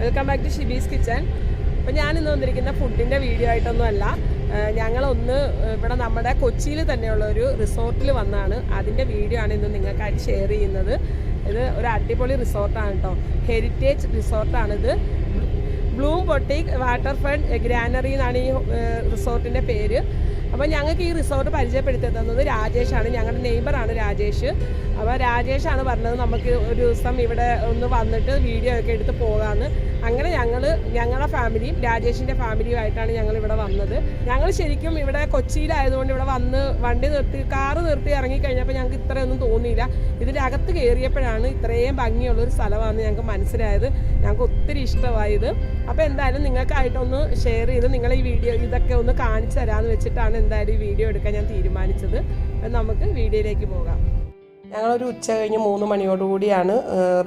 Welcome back to Shibi's kitchen അപ്പോൾ ഞാൻ ഇന്ന് വന്നിരിക്കുന്ന ഫുഡിന്റെ വീഡിയോ ആയിട്ടൊന്നും അല്ല ഞങ്ങളൊന്ന് ഇവിടെ നമ്മുടെ കൊച്ചിയിൽ തന്നെയുള്ള ഒരു റിസോർട്ടിൽ വന്നാണ്. അതിന്റെ വീഡിയോ ആണ് ഇന്ന് നിങ്ങൾക്കായിട്ട് ഷെയർ ചെയ്യുന്നത്. ഇത് ഒരു അടിപൊളി റിസോർട്ടാണ് കേട്ടോ heritage റിസോർട്ടാണിത് bloom boutique water front granary എന്നാണ് ഈ റിസോർട്ടിന്റെ പേര്. അപ്പോൾ ഞങ്ങൾക്ക് ഈ റിസോർട്ട് പരിചയപ്പെടുത്തി തന്നത് രാജേഷാണ് ഞങ്ങളുടെ നെയ്ബറാണ് രാജേഷ്. അപ്പോൾ രാജേഷാണ് പറഞ്ഞത് നമുക്ക് ഒരു ദിവസം ഇവിടെ ഒന്ന് വന്നിട്ട് വീഡിയോ ഒക്കെ എടുത്ത് പോകാമെന്ന് അങ്ങനെ ഞങ്ങൾ ഞങ്ങളുടെ ഫാമിലിയും രാജേഷിന്റെ ഫാമിലിയുമായിട്ടാണ് ഞങ്ങൾ ഇവിടെ വന്നത്. ഞങ്ങൾ ശരിക്കും ഇവിടെ കൊച്ചിയിലായതുകൊണ്ട് ഇവിടെ വന്ന് വണ്ടി നിർത്തി കാറ് നിർത്തി ഇറങ്ങിക്കഴിഞ്ഞപ്പോൾ ഞങ്ങൾക്ക് ഇത്രയൊന്നും തോന്നിയില്ല. ഇതിന്റെ അകത്ത് കയറിയപ്പോഴാണ് ഇത്രയും ഭംഗിയുള്ളൊരു സ്ഥലമാണെന്ന് ഞങ്ങൾക്ക് മനസ്സിലായത്. ഞങ്ങൾക്ക് ഒത്തിരി ഇഷ്ടമായത് അപ്പോൾ എന്തായാലും നിങ്ങൾക്കായിട്ടൊന്ന് ഷെയർ ചെയ്ത് നിങ്ങൾ ഈ വീഡിയോ ഇതൊക്കെ ഒന്ന് കാണിച്ചു തരാമെന്ന് വെച്ചിട്ടാണ് എന്തായാലും ഈ വീഡിയോ എടുക്കാൻ ഞാൻ തീരുമാനിച്ചത്. നമുക്ക് വീഡിയോയിലേക്ക് പോകാം. ഞങ്ങളൊരു ഉച്ച കഴിഞ്ഞ് മൂന്ന് മണിയോടുകൂടിയാണ്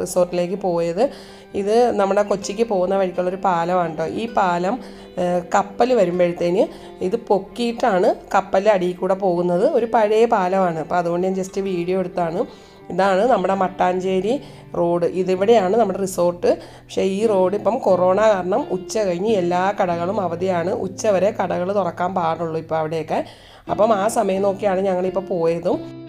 റിസോർട്ടിലേക്ക് പോയത്. ഇത് നമ്മുടെ കൊച്ചിക്ക് പോകുന്ന വഴിക്കുള്ളൊരു പാലമാണ് കേട്ടോ. ഈ പാലം കപ്പൽ വരുമ്പോഴത്തേന് ഇത് പൊക്കിയിട്ടാണ് കപ്പൽ അടിയിൽ കൂടെ പോകുന്നത്. ഒരു പഴയ പാലമാണ്. അപ്പോൾ അതുകൊണ്ട് ഞാൻ ജസ്റ്റ് വീഡിയോ എടുത്താണ്. ഇതാണ് നമ്മുടെ മട്ടാഞ്ചേരി റോഡ്. ഇതിവിടെയാണ് നമ്മുടെ റിസോർട്ട്. പക്ഷേ ഈ റോഡ് ഇപ്പം കൊറോണ കാരണം ഉച്ച കഴിഞ്ഞ് എല്ലാ കടകളും അവധിയാണ്. ഉച്ച വരെ കടകൾ തുറക്കാൻ പാടുള്ളൂ ഇപ്പോൾ അവിടെയൊക്കെ. അപ്പം ആ സമയം നോക്കിയാണ് ഞങ്ങളിപ്പോൾ പോയതും.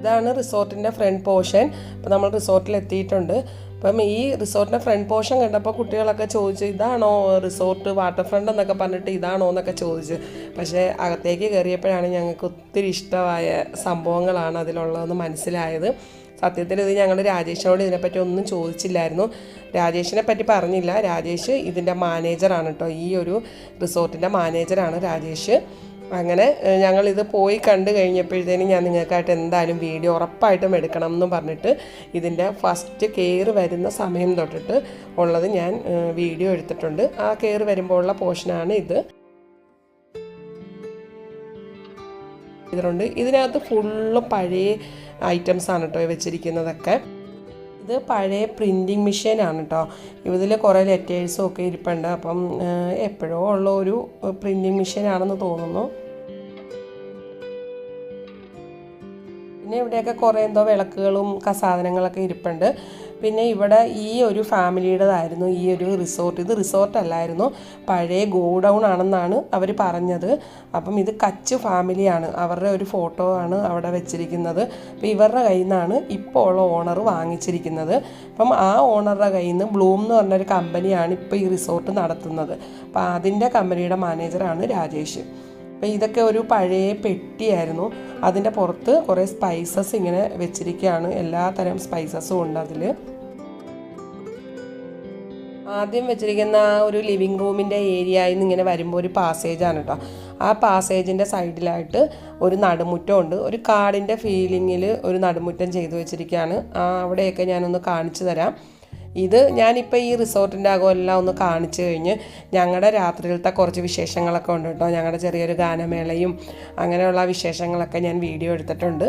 ഇതാണ് റിസോർട്ടിന്റെ ഫ്രണ്ട് പോർഷൻ. അപ്പോൾ നമ്മൾ റിസോർട്ടിൽ എത്തിയിട്ടുണ്ട്. അപ്പം ഈ റിസോർട്ടിന്റെ ഫ്രണ്ട് പോർഷൻ കണ്ടപ്പോൾ കുട്ടികളൊക്കെ ചോദിച്ചു ഇതാണോ റിസോർട്ട്? വാട്ടർ ഫ്രണ്ട് എന്നൊക്കെ പറഞ്ഞിട്ട് ഇതാണോ എന്നൊക്കെ ചോദിച്ചു. പക്ഷേ അകത്തേക്ക് കയറിയപ്പോഴാണ് ഞങ്ങൾക്ക് ഒത്തിരി ഇഷ്ടമായ സംഭവങ്ങളാണ് അതിലുള്ളതെന്ന് മനസ്സിലായത്. സത്യത്തിൽ ഇത് ഞങ്ങൾ രാജേഷിനോട് ഇതിനെപ്പറ്റി ഒന്നും ചോദിച്ചില്ലായിരുന്നു. രാജേഷിനെ പറ്റി പറഞ്ഞില്ല. രാജേഷ് ഇതിന്റെ മാനേജറാണ് കേട്ടോ. ഈ ഒരു റിസോർട്ടിന്റെ മാനേജറാണ് രാജേഷ്. അങ്ങനെ ഞങ്ങളിത് പോയി കണ്ടു കഴിഞ്ഞപ്പോഴത്തേനും ഞാൻ നിങ്ങൾക്കായിട്ട് എന്തായാലും വീഡിയോ ഉറപ്പായിട്ടും എടുക്കണം എന്ന് പറഞ്ഞിട്ട് ഇതിന്റെ ഫസ്റ്റ് കെയർ വരുന്ന സമയം തൊട്ടിട്ട് ഉള്ളത് ഞാൻ വീഡിയോ എടുത്തിട്ടുണ്ട്. ആ കെയർ വരുമ്പോഴുള്ള പോർഷനാണ് ഇത്. ഇതിലുണ്ട്. ഇതിനകത്ത് ഫുള്ള് പഴയ ഐറ്റംസ് ആണ് കേട്ടോ വെച്ചിരിക്കുന്നതൊക്കെ. ഇത് പഴയ പ്രിന്റിങ് മെഷീനാണ് കേട്ടോ. ഇതിൽ കുറേ ലെറ്റേഴ്സും ഒക്കെ ഇരിപ്പുണ്ട്. അപ്പം എപ്പോഴോ ഉള്ള ഒരു പ്രിന്റിങ് മെഷീനാണെന്ന് തോന്നുന്നു. പിന്നെ ഇവിടെയൊക്കെ കുറേ എന്തോ വിളക്കുകളും സാധനങ്ങളൊക്കെ ഇരിപ്പുണ്ട്. പിന്നെ ഇവിടെ ഈ ഒരു ഫാമിലിയുടേതായിരുന്നു ഈ ഒരു റിസോർട്ട്. ഇത് റിസോർട്ട് അല്ലായിരുന്നു പഴയ ഗോഡൗൺ ആണെന്നാണ് അവർ പറഞ്ഞത്. അപ്പം ഇത് കച്ച് ഫാമിലിയാണ് അവരുടെ ഒരു ഫോട്ടോ ആണ് അവിടെ വെച്ചിരിക്കുന്നത്. അപ്പം ഇവരുടെ കയ്യിൽ നിന്നാണ് ഇപ്പോൾ ഉള്ള ഓണർ വാങ്ങിച്ചിരിക്കുന്നത്. അപ്പം ആ ഓണറുടെ കയ്യിൽ നിന്ന് ബ്ലൂം എന്ന് പറഞ്ഞൊരു കമ്പനിയാണ് ഇപ്പോൾ ഈ റിസോർട്ട് നടത്തുന്നത്. അപ്പം അതിന്റെ കമ്പനിയുടെ മാനേജറാണ് രാജേഷ്. അപ്പം ഇതൊക്കെ ഒരു പഴയ പെട്ടിയായിരുന്നു. അതിന്റെ പുറത്ത് കുറേ സ്പൈസസ് ഇങ്ങനെ വെച്ചിരിക്കുകയാണ്. എല്ലാ തരം സ്പൈസസും ഉണ്ട് അതിൽ ആദ്യം വെച്ചിരിക്കുന്ന ആ ഒരു ലിവിങ് റൂമിന്റെ ഏരിയയിൽ നിന്ന് ഇങ്ങനെ വരുമ്പോൾ ഒരു പാസേജാണ് കേട്ടോ ആ പാസേജിന്റെ സൈഡിലായിട്ട് ഒരു നടുമുറ്റം ഉണ്ട്. ഒരു കാടിന്റെ ഫീലിങ്ങിൽ ഒരു നടുമുറ്റം ചെയ്തു വെച്ചിരിക്കുകയാണ്. ആ അവിടെയൊക്കെ ഞാനൊന്ന് കാണിച്ചു തരാം. ഇത് ഞാനിപ്പോൾ ഈ റിസോർട്ടിന്റെ അകമെല്ലാം ഒന്ന് കാണിച്ചു കഴിഞ്ഞ് ഞങ്ങളുടെ രാത്രിയിലത്തെ കുറച്ച് വിശേഷങ്ങളൊക്കെ ഉണ്ട് കേട്ടോ. ഞങ്ങളുടെ ചെറിയൊരു ഗാനമേളയും അങ്ങനെയുള്ള വിശേഷങ്ങളൊക്കെ ഞാൻ വീഡിയോ എടുത്തിട്ടുണ്ട്.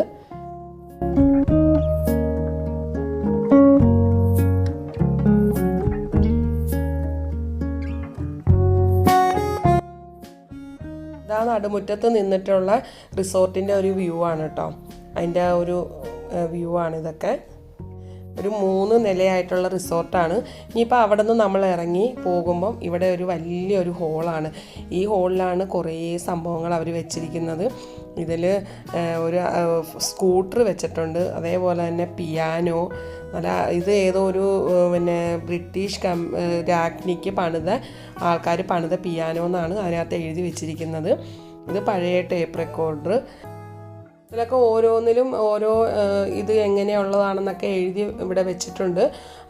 ഇതാ നടുമുറ്റത്ത് നിന്നിട്ടുള്ള റിസോർട്ടിന്റെ ഒരു വ്യൂ ആണ് കേട്ടോ. അതിന്റെ ഒരു വ്യൂ ആണ് ഇതൊക്കെ. ഒരു മൂന്ന് നിലയായിട്ടുള്ള റിസോർട്ടാണ്. ഇനിയിപ്പോൾ അവിടെ നിന്ന് നമ്മൾ ഇറങ്ങി പോകുമ്പം ഇവിടെ ഒരു വലിയൊരു ഹോളാണ്. ഈ ഹോളിലാണ് കുറേ സംഭവങ്ങൾ അവർ വെച്ചിരിക്കുന്നത്. ഇതിൽ ഒരു സ്കൂട്ടർ വെച്ചിട്ടുണ്ട്. അതേപോലെ തന്നെ പിയാനോ നല്ല ഇത് ഏതോ ഒരു പിന്നെ ബ്രിട്ടീഷ് കം രാജ്ഞിക്ക് പണിത ആൾക്കാർ പണിത പിയാനോ എന്നാണ് അതിനകത്ത് എഴുതി വെച്ചിരിക്കുന്നത്. ഇത് പഴയ ടേപ്പ് റെക്കോർഡർ. ഇതിലൊക്കെ ഓരോന്നിലും ഓരോ ഇത് എങ്ങനെയുള്ളതാണെന്നൊക്കെ എഴുതി ഇവിടെ വെച്ചിട്ടുണ്ട്.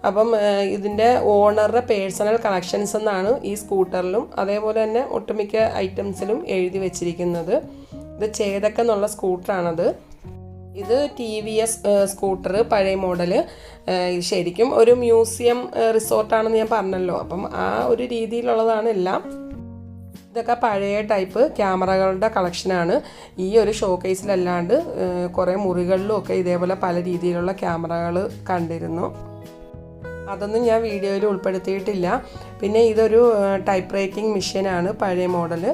അപ്പം ഇതിന്റെ ഓണറുടെ പേഴ്സണൽ കളക്ഷൻസ് എന്നാണ് ഈ സ്കൂട്ടറിലും അതേപോലെ തന്നെ ഒട്ടുമിക്ക ഐറ്റംസിലും എഴുതി വെച്ചിരിക്കുന്നത്. ഇത് ചേതക്ക എന്നുള്ള സ്കൂട്ടറാണത്. ഇത് ടി വി എസ് സ്കൂട്ടർ പഴയ മോഡൽ ശരിക്കും ഒരു മ്യൂസിയം റിസോർട്ടാണെന്ന് ഞാൻ പറഞ്ഞല്ലോ. അപ്പം ആ ഒരു രീതിയിലുള്ളതാണ് എല്ലാം. ഇതൊക്കെ പഴയ ടൈപ്പ് ക്യാമറകളുടെ കളക്ഷനാണ് ഈ ഒരു ഷോ കേസിലല്ലാണ്ട് കുറേ മുറികളിലും ഒക്കെ ഇതേപോലെ പല രീതിയിലുള്ള ക്യാമറകൾ കണ്ടിരുന്നു. അതൊന്നും ഞാൻ വീഡിയോയിൽ ഉൾപ്പെടുത്തിയിട്ടില്ല. പിന്നെ ഇതൊരു ടൈപ്പ് റൈറ്റിംഗ് മെഷീനാണ് പഴയ മോഡൽ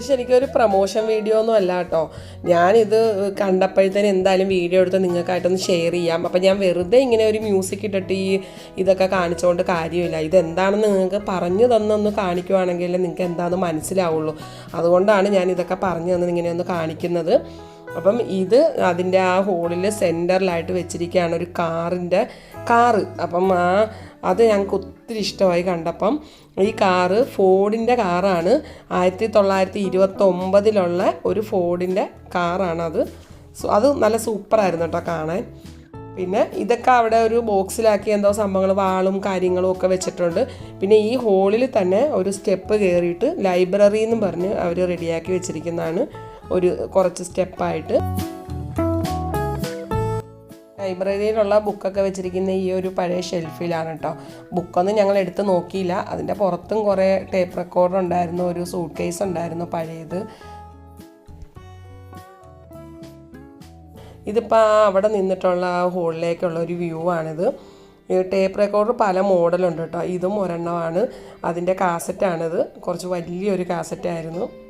ഇത് ശരിക്കും ഒരു പ്രൊമോഷൻ വീഡിയോ ഒന്നും അല്ല കേട്ടോ. ഞാനിത് കണ്ടപ്പോഴത്തേന് എന്തായാലും വീഡിയോ എടുത്ത് നിങ്ങൾക്കായിട്ടൊന്ന് ഷെയർ ചെയ്യാം. അപ്പം ഞാൻ വെറുതെ ഇങ്ങനെ ഒരു മ്യൂസിക് ഇട്ടിട്ട് ഈ ഇതൊക്കെ കാണിച്ചുകൊണ്ട് കാര്യമില്ല. ഇതെന്താണെന്ന് നിങ്ങൾക്ക് പറഞ്ഞു തന്നൊന്ന് കാണിക്കുവാണെങ്കിൽ നിങ്ങൾക്ക് എന്താണെന്ന് മനസ്സിലാവുള്ളൂ. അതുകൊണ്ടാണ് ഞാൻ ഇതൊക്കെ പറഞ്ഞു തന്നത് ഇങ്ങനെ ഒന്ന് കാണിക്കുന്നത്. അപ്പം ഇത് അതിന്റെ ആ ഹോളിൽ സെന്ററിലായിട്ട് വെച്ചിരിക്കുകയാണ് ഒരു കാറിന്റെ കാറ്. അപ്പം ആ അത് ഞങ്ങൾക്ക് ഒത്തിരി ഇഷ്ടമായി കണ്ടപ്പം ഈ കാറ് ഫോർഡിന്റെ കാറാണ്. ആയിരത്തി തൊള്ളായിരത്തി ഇരുപത്തൊമ്പതിലുള്ള ഒരു ഫോർഡിന്റെ കാറാണത് സോ അത് നല്ല സൂപ്പറായിരുന്നു കേട്ടോ കാണാൻ. പിന്നെ ഇതൊക്കെ അവിടെ ഒരു ബോക്സിലാക്കി എന്തോ സംഭവങ്ങൾ വാളും കാര്യങ്ങളും ഒക്കെ വെച്ചിട്ടുണ്ട്. പിന്നെ ഈ ഹോളിൽ തന്നെ ഒരു സ്റ്റെപ്പ് കയറിയിട്ട് ലൈബ്രറി എന്നും പറഞ്ഞ് അവർ റെഡിയാക്കി വെച്ചിരിക്കുന്നതാണ്. ഒരു കുറച്ച് സ്റ്റെപ്പായിട്ട്. ലൈബ്രറിയിലുള്ള ബുക്കൊക്കെ വെച്ചിരിക്കുന്ന ഈ ഒരു പഴയ ഷെൽഫിലാണ് കേട്ടോ ബുക്കൊന്നും ഞങ്ങൾ എടുത്ത് നോക്കിയില്ല. അതിന്റെ പുറത്തും കുറേ ടേപ്പ് റെക്കോർഡർ ഉണ്ടായിരുന്നു ഒരു സൂട്ട് കേസ് ഉണ്ടായിരുന്നു പഴയത്. ഇതിപ്പോൾ അവിടെ നിന്നിട്ടുള്ള ഹോളിലേക്കുള്ള ഒരു വ്യൂ ആണിത്. ടേപ്പ് റെക്കോർഡർ പല മോഡലുണ്ട് കേട്ടോ ഇതും ഒരെണ്ണമാണ്. അതിന്റെ കാസറ്റാണിത്. കുറച്ച് വലിയൊരു കാസറ്റായിരുന്നു.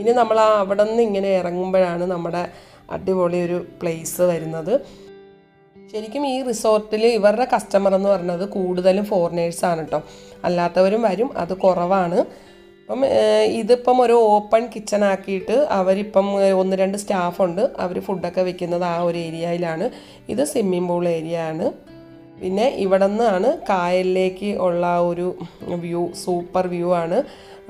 ഇനി നമ്മൾ ആ അവിടെ നിന്ന് ഇങ്ങനെ ഇറങ്ങുമ്പോഴാണ് നമ്മുടെ അടിപൊളി ഒരു പ്ലേസ് വരുന്നത്. ശരിക്കും ഈ റിസോർട്ടിൽ ഇവരുടെ കസ്റ്റമർ എന്ന് പറയുന്നത് കൂടുതലും ഫോറിനേഴ്സാണ് കേട്ടോ അല്ലാത്തവരും വരും അത് കുറവാണ്. അപ്പം ഇതിപ്പം ഒരു ഓപ്പൺ കിച്ചൺ ആക്കിയിട്ട് അവരിപ്പം ഒന്ന് രണ്ട് സ്റ്റാഫുണ്ട് അവർ ഫുഡൊക്കെ വെക്കുന്നത് ആ ഒരു ഏരിയയിലാണ് ഇത് സ്വിമ്മിംഗ് പൂൾ ഏരിയ ആണ്. പിന്നെ ഇവിടെ നിന്നാണ് കായലിലേക്ക് ഉള്ള ഒരു വ്യൂ സൂപ്പർ വ്യൂ ആണ്.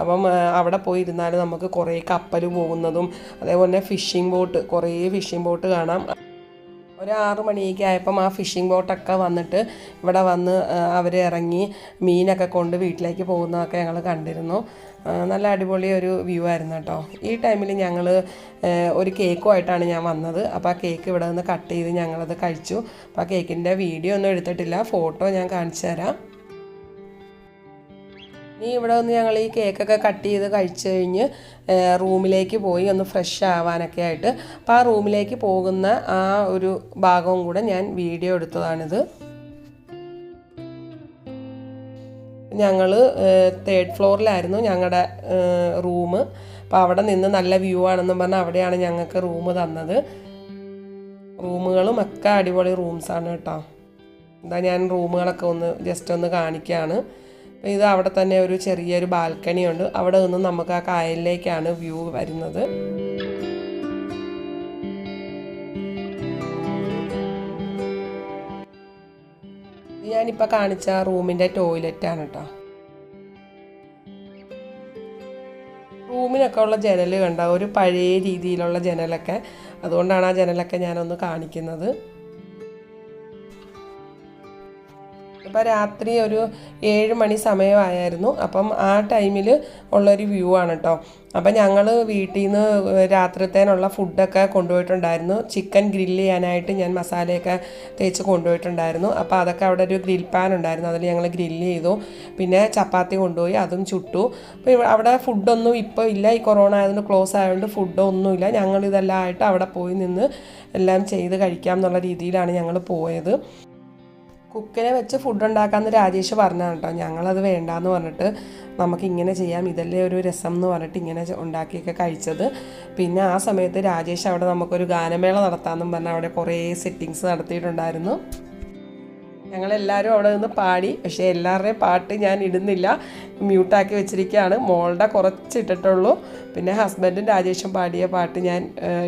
അപ്പം അവിടെ പോയി ഇരുന്നാൽ നമുക്ക് കുറേ കപ്പൽ പോകുന്നതും അതേപോലെ ഫിഷിംഗ് ബോട്ട് കുറേ ഫിഷിംഗ് ബോട്ട് കാണാം. ഒരു ആറ് മണിയൊക്കെ ആയപ്പം ആ ഫിഷിംഗ് ബോട്ടൊക്കെ വന്നിട്ട് ഇവിടെ വന്ന് അവർ ഇറങ്ങി മീനൊക്കെ കൊണ്ട് വീട്ടിലേക്ക് പോകുന്നതൊക്കെ ഞങ്ങൾ കണ്ടിരുന്നു. നല്ല അടിപൊളി ഒരു വ്യൂ ആയിരുന്നു കേട്ടോ. ഈ ടൈമിൽ ഞങ്ങൾ ഒരു കേക്കുമായിട്ടാണ് ഞാൻ വന്നത്. അപ്പോൾ ആ കേക്ക് ഇവിടെ നിന്ന് കട്ട് ചെയ്ത് ഞങ്ങളത് കഴിച്ചു. അപ്പോൾ ആ കേക്കിന്റെ വീഡിയോ ഒന്നും എടുത്തിട്ടില്ല. ഫോട്ടോ ഞാൻ കാണിച്ചു തരാം. ഇനി ഇവിടെ വന്ന് ഞങ്ങൾ ഈ കേക്കൊക്കെ കട്ട് ചെയ്ത് കഴിച്ച് കഴിഞ്ഞ് റൂമിലേക്ക് പോയി ഒന്ന് ഫ്രഷ് ആവാനൊക്കെ ആയിട്ട്. അപ്പോൾ ആ റൂമിലേക്ക് പോകുന്ന ആ ഒരു ഭാഗവും കൂടെ ഞാൻ വീഡിയോ എടുത്തതാണിത്. ഞങ്ങൾ തേർഡ് ഫ്ലോറിലായിരുന്നു ഞങ്ങളുടെ റൂം അപ്പോൾ അവിടെ നിന്ന് നല്ല വ്യൂ ആണെന്നും പറഞ്ഞാൽ അവിടെയാണ് ഞങ്ങൾക്ക് റൂം തന്നത്. റൂമുകളും ഒക്കെ അടിപൊളി റൂംസാണ് കേട്ടോ. എന്താ ഞാൻ റൂമുകളൊക്കെ ഒന്ന് ജസ്റ്റ് ഒന്ന് കാണിക്കുകയാണ് ഇത് അവിടെ തന്നെ ഒരു ചെറിയൊരു ബാൽക്കണി ഉണ്ട്. അവിടെ നിന്ന് നമുക്ക് ആ കായലിലേക്കാണ് വ്യൂ വരുന്നത്. ഞാനിപ്പോൾ കാണിച്ച റൂമിന്റെ ആണ് കേട്ടോ റൂമിനൊക്കെ ഉള്ള ജനൽ കണ്ട? ഒരു പഴയ രീതിയിലുള്ള ജനലൊക്കെ. അതുകൊണ്ടാണ് ആ ജനലൊക്കെ ഞാനൊന്ന് കാണിക്കുന്നത്. ഇപ്പോൾ രാത്രി ഒരു ഏഴ് മണി സമയമായിരുന്നു. അപ്പം ആ ടൈമിൽ ഉള്ളൊരു വ്യൂ ആണ് കേട്ടോ അപ്പം ഞങ്ങൾ വീട്ടിൽ നിന്ന് രാത്രിത്തേനുള്ള ഫുഡൊക്കെ കൊണ്ടുപോയിട്ടുണ്ടായിരുന്നു. ചിക്കൻ ഗ്രില്ല് ചെയ്യാനായിട്ട് ഞാൻ മസാലയൊക്കെ തേച്ച് കൊണ്ടുപോയിട്ടുണ്ടായിരുന്നു. അപ്പോൾ അതൊക്കെ അവിടെ ഒരു ഗ്രിൽ പാൻ ഉണ്ടായിരുന്നു. അതിൽ ഞങ്ങൾ ഗ്രില്ല് ചെയ്തു. പിന്നെ ചപ്പാത്തി കൊണ്ടുപോയി അതും ചുട്ടു. അപ്പോൾ അവിടെ ഫുഡൊന്നും ഇപ്പോൾ ഇല്ല. ഈ കൊറോണ ആയതുകൊണ്ട് ക്ലോസ് ആയതുകൊണ്ട് ഫുഡൊന്നുമില്ല. ഞങ്ങൾ ഇതെല്ലാം ആയിട്ട് അവിടെ പോയി നിന്ന് എല്ലാം ചെയ്ത് കഴിക്കാം എന്നുള്ള രീതിയിലാണ് ഞങ്ങൾ പോയത്. കുക്കിനെ വെച്ച് ഫുഡ് ഉണ്ടാക്കാമെന്ന് രാജേഷ് പറഞ്ഞാണ് കേട്ടോ ഞങ്ങളത് വേണ്ടാന്ന് പറഞ്ഞിട്ട് നമുക്ക് ഇങ്ങനെ ചെയ്യാം. ഇതല്ലേ ഒരു രസം എന്ന് പറഞ്ഞിട്ട് ഇങ്ങനെ ഉണ്ടാക്കിയൊക്കെ കഴിച്ചത്. പിന്നെ ആ സമയത്ത് രാജേഷ് അവിടെ നമുക്കൊരു ഗാനമേള നടത്താമെന്നും പറഞ്ഞ് അവിടെ കുറേ സെറ്റിങ്സ് നടത്തിയിട്ടുണ്ടായിരുന്നു. ഞങ്ങളെല്ലാവരും അവിടെ നിന്ന് പാടി പക്ഷേ എല്ലാവരുടെയും പാട്ട് ഞാൻ ഇടുന്നില്ല. മ്യൂട്ടാക്കി വെച്ചിരിക്കുകയാണ്. മോളുടെ കുറച്ച് ഇട്ടിട്ടുള്ളൂ പിന്നെ ഹസ്ബൻഡും രാജേഷും പാടിയ പാട്ട് ഞാൻ ഏഹ്,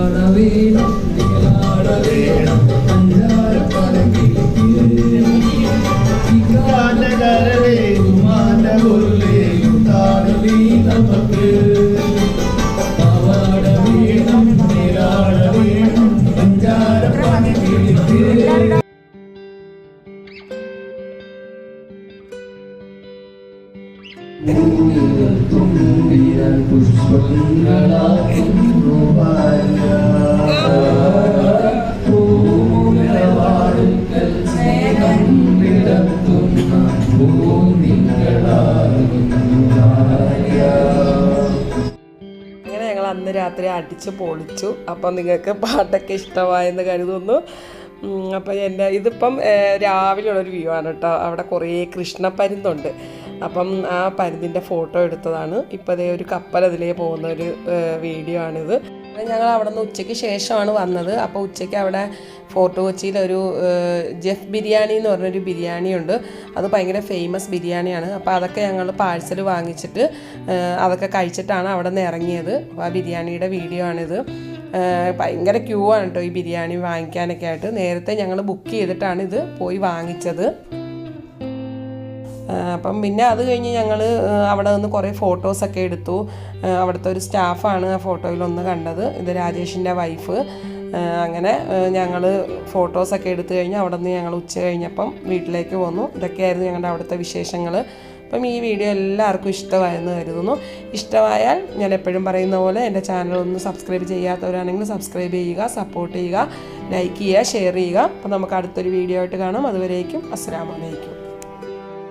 ഇടുന്നുണ്ട് അങ്ങനെ രാത്രി അടിച്ച് പൊളിച്ചു. അപ്പം നിങ്ങൾക്ക് പാട്ടൊക്കെ ഇഷ്ടമായെന്ന് കരുതുന്നു. അപ്പം എന്റെ ഇതിപ്പം രാവിലെയുള്ളൊരു വ്യൂ ആണ് കേട്ടോ. അവിടെ കുറേ കൃഷ്ണപ്പരുന്നുണ്ട് അപ്പം ആ പരുന്തിന്റെ ഫോട്ടോ എടുത്തതാണ്. ഇപ്പം അതേ ഒരു കപ്പൽ അതിലേ പോകുന്ന ഒരു വീഡിയോ ആണിത്. ഞങ്ങൾ അവിടെ നിന്ന് ഉച്ചയ്ക്ക് ശേഷമാണ് വന്നത്. അപ്പോൾ ഉച്ചയ്ക്ക് അവിടെ ഫോർട്ട് കൊച്ചിയിൽ ഒരു ജെഫ് ബിരിയാണി എന്ന് പറഞ്ഞൊരു ബിരിയാണി ഉണ്ട്. അത് ഭയങ്കര ഫേമസ് ബിരിയാണിയാണ്. അപ്പോൾ അതൊക്കെ ഞങ്ങൾ പാഴ്സൽ വാങ്ങിച്ചിട്ട് അതൊക്കെ കഴിച്ചിട്ടാണ് അവിടെ നിന്ന് ഇറങ്ങിയത്. അപ്പോൾ ആ ബിരിയാണിയുടെ വീഡിയോ ആണിത്. ഭയങ്കര ക്യൂ ആണ് കേട്ടോ ഈ ബിരിയാണി വാങ്ങിക്കാനൊക്കെ ആയിട്ട്. നേരത്തെ ഞങ്ങൾ ബുക്ക് ചെയ്തിട്ടാണ് ഇത് പോയി വാങ്ങിച്ചത്. അപ്പം പിന്നെ അത് കഴിഞ്ഞ് ഞങ്ങൾ അവിടെ നിന്ന് കുറേ ഫോട്ടോസൊക്കെ എടുത്തു. അവിടുത്തെ ഒരു സ്റ്റാഫാണ് ആ ഫോട്ടോയിലൊന്ന് കണ്ടത്. ഇത് രാജേഷിന്റെ വൈഫ് അങ്ങനെ ഞങ്ങൾ ഫോട്ടോസൊക്കെ എടുത്തു കഴിഞ്ഞ് അവിടെ നിന്ന് ഞങ്ങൾ ഉച്ച കഴിഞ്ഞപ്പം വീട്ടിലേക്ക് പോന്നു ഇതൊക്കെയായിരുന്നു ഞങ്ങളുടെ അവിടുത്തെ വിശേഷങ്ങൾ അപ്പം ഈ വീഡിയോ എല്ലാവർക്കും ഇഷ്ടമായെന്ന് കരുതുന്നു. ഇഷ്ടമായാൽ ഞാൻ എപ്പോഴും പറയുന്ന പോലെ എന്റെ ചാനൽ ഒന്ന് സബ്സ്ക്രൈബ് ചെയ്യാത്തവരാണെങ്കിൽ സബ്സ്ക്രൈബ് ചെയ്യുക സപ്പോർട്ട് ചെയ്യുക ലൈക്ക് ചെയ്യുക ഷെയർ ചെയ്യുക. അപ്പം നമുക്ക് അടുത്തൊരു വീഡിയോ ആയിട്ട് കാണാം. അതുവരേക്കും അസ്സാം വലൈക്കും